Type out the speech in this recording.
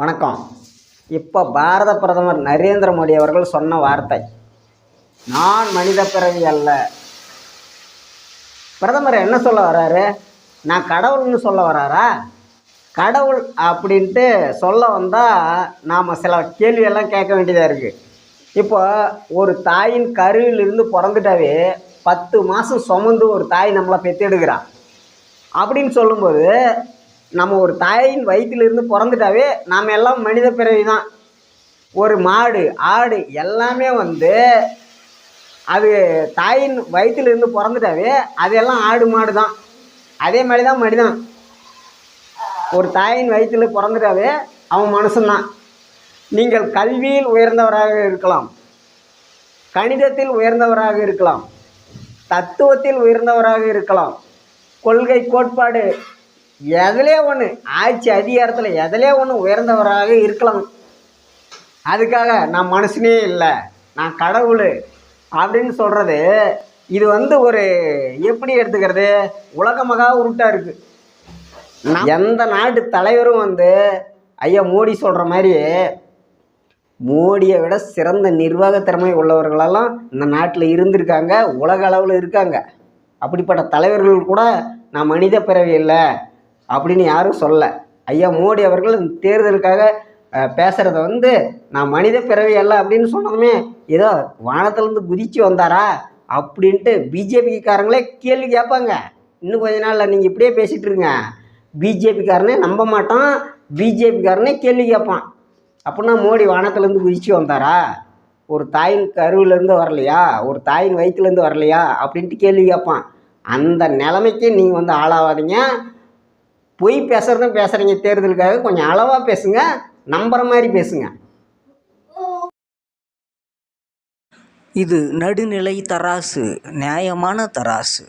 வணக்கம். இப்போ பாரத பிரதமர் நரேந்திர மோடி அவர்கள் சொன்ன வார்த்தை. நான் மனித பிறவி அல்ல. பிரதமர் என்ன சொல்ல வராரு? நான் கடவுள்னு சொல்ல வராரா? கடவுள் அப்படின்ட்டு சொல்ல வந்தால் நாம் சில கேள்வியெல்லாம் கேட்க வேண்டியதாக இருக்குது இப்போ ஒரு தாயின் கருவிலிருந்து பிறந்துட்டாவே பத்து மாதம் சுமந்து ஒரு தாய் நம்மளை பெற்றெடுக்கிறான் அப்படின்னு சொல்லும்போது நம்ம ஒரு தாயின் வயிற்றிலிருந்து பிறந்துட்டாவே நாம் எல்லாம் மனித பிறவி தான் ஒரு மாடு ஆடு எல்லாமே வந்து அது தாயின் வயிற்றிலிருந்து பிறந்துட்டாவே அதெல்லாம் ஆடு மாடு தான் அதே மாதிரி தான் மனிதன். ஒரு தாயின் வயிற்றில் பிறந்துட்டாவே அவன் மனுஷன்தான். நீங்கள் கல்வியில் உயர்ந்தவராக இருக்கலாம். கணிதத்தில் உயர்ந்தவராக இருக்கலாம். தத்துவத்தில் உயர்ந்தவராக இருக்கலாம். கொள்கை கோட்பாடு எதிலே ஒன்று ஆட்சி அதிகாரத்தில் எதிலே ஒன்று உயர்ந்தவராக இருக்கலாம். அதுக்காக நான் மனுஷனே இல்லை நான் கடவுள் அப்படின்னு சொல்கிறது இது வந்து ஒரு எப்படி எடுத்துக்கிறது? உலக மகா உருட்டாக இருக்குது எந்த நாட்டு தலைவரும் வந்து ஐயா மோடி சொல்கிற மாதிரி மோடியை விட சிறந்த நிர்வாக திறமை உள்ளவர்களெல்லாம் இந்த நாட்டில் இருந்திருக்காங்க உலக அளவில் இருக்காங்க. அப்படிப்பட்ட தலைவர்கள் கூட நான் மனித பிறவி இல்லை. அப்படின்னு யாரும் சொல்ல. ஐயா மோடி அவர்கள் தேர்தலுக்காக பேசுகிறத வந்து நான் மனித பிறவி அல்ல அப்படின்னு சொன்னதுமே ஏதோ வானத்துலேருந்து குதிச்சு வந்தாரா அப்படின்ட்டு பிஜேபிக்காரங்களே கேள்வி கேட்பாங்க. இன்னும் கொஞ்ச நாளில் நீங்கள் இப்படியே பேசிகிட்டு இருங்க. பிஜேபிக்காரனே நம்ப மாட்டான் பிஜேபிக்காரனே கேள்வி கேட்பான். அப்படின்னா மோடி வானத்துலேருந்து குதிச்சு வந்தாரா? ஒரு தாயின் கருவிலேருந்து வரலையா? ஒரு தாயின் வயிற்றுலேருந்து வரலையா? அப்படின்ட்டு கேள்வி கேட்பான். அந்த நிலைமைக்கு நீங்கள் வந்து ஆளாவாதீங்க. பொய் பேசுகிறதும் பேசுகிறீங்க தேர்தலுக்காக கொஞ்சம் அளவாக பேசுங்க. நம்புற மாதிரி பேசுங்க. இது நடுநிலை தராசு நியாயமான தராசு.